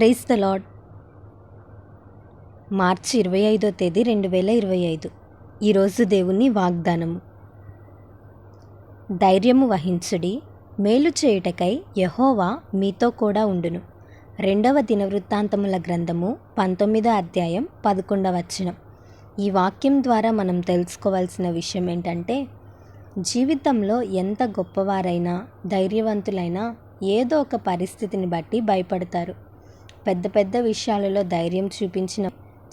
Praise the lord మార్చి ఇరవై ఐదో తేదీ రెండు వేల ఇరవై ఐదు. ఈరోజు దేవుని వాగ్దానము. ధైర్యము వహించుడి మేలు చేయుటకై యహోవా మీతో కూడా ఉండును. రెండవ దినవృత్తాంతముల గ్రంథము పంతొమ్మిదో అధ్యాయం పదకొండవ వచనం. ఈ వాక్యం ద్వారా మనం తెలుసుకోవాల్సిన విషయం ఏంటంటే జీవితంలో ఎంత గొప్పవారైనా ధైర్యవంతులైనా ఏదో ఒక పరిస్థితిని బట్టి భయపడతారు. పెద్ద పెద్ద విషయాలలో ధైర్యం చూపించిన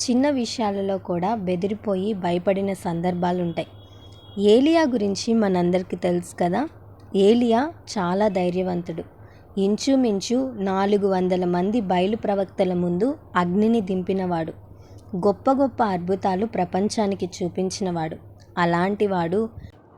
చిన్న విషయాలలో కూడా బెదిరిపోయి భయపడిన సందర్భాలు ఉంటాయి ఏలియా గురించి మనందరికీ తెలుసు కదా? ఏలియా చాలా ధైర్యవంతుడు. ఇంచుమించు నాలుగు వందల మంది బయలు ప్రవక్తల ముందు అగ్నిని దింపినవాడు. గొప్ప గొప్ప అద్భుతాలు ప్రపంచానికి చూపించినవాడు. అలాంటివాడు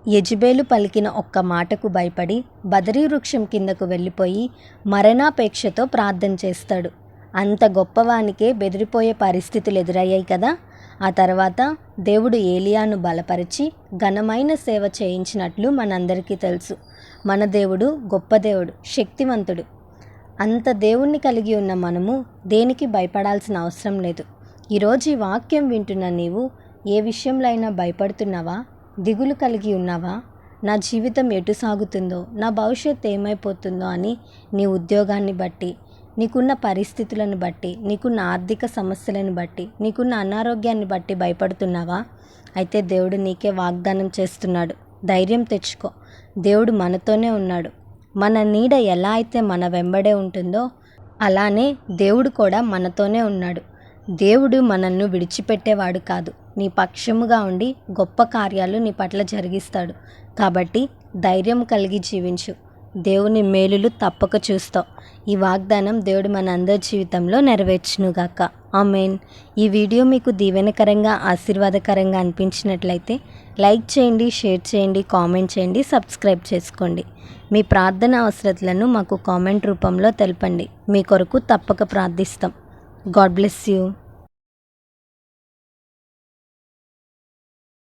యజుబేలు పలికిన ఒక్క మాటకు భయపడి బదరీ వృక్షం కిందకు వెళ్ళిపోయి మరణాపేక్షతో ప్రార్థన చేస్తాడు. అంత గొప్పవానికే బెదిరిపోయే పరిస్థితులు ఎదురయ్యాయి కదా. ఆ తర్వాత దేవుడు ఏలియాను బలపరిచి ఘనమైన సేవ చేయించినట్లు మనందరికీ తెలుసు. మన దేవుడు గొప్ప దేవుడు శక్తివంతుడు. అంత దేవుణ్ణి కలిగి ఉన్న మనము దేనికి భయపడాల్సిన అవసరం లేదు. ఈరోజు ఈ వాక్యం వింటున్న నీవు ఏ విషయంలో అయినా భయపడుతున్నావా? దిగులు కలిగి ఉన్నావా? నా జీవితం ఎటు సాగుతుందో నా భవిష్యత్తు ఏమైపోతుందో అని నీ ఉద్యోగాన్ని బట్టి నీకున్న పరిస్థితులను బట్టి నీకున్న ఆర్థిక సమస్యలను బట్టి నీకున్న అనారోగ్యాన్ని బట్టి భయపడుతున్నావా? అయితే దేవుడు నీకే వాగ్దానం చేస్తున్నాడు. ధైర్యం తెచ్చుకో. దేవుడు మనతోనే ఉన్నాడు. మన నీడ ఎలా అయితే మన వెంబడే ఉంటుందో అలానే దేవుడు కూడా మనతోనే ఉన్నాడు. దేవుడు మనల్ని విడిచిపెట్టేవాడు కాదు. నీ పక్షముగా ఉండి గొప్ప కార్యాలు నీ పట్ల జరిగిస్తాడు. కాబట్టి ధైర్యం కలిగి జీవించు. దేవుని మేలులు తప్పక చూస్తావు ఈ వాగ్దానం దేవుడు మన అందరి జీవితంలో నెరవేర్చునుగాక. ఆమెన్. ఈ వీడియో మీకు దీవెనకరంగా ఆశీర్వాదకరంగా అనిపించినట్లయితే లైక్ చేయండి షేర్ చేయండి కామెంట్ చేయండి సబ్స్క్రైబ్ చేసుకోండి. మీ ప్రార్థన అవసరతలను మాకు కామెంట్ రూపంలో తెలపండి. మీ కొరకు తప్పక ప్రార్థిస్తాం. God bless you.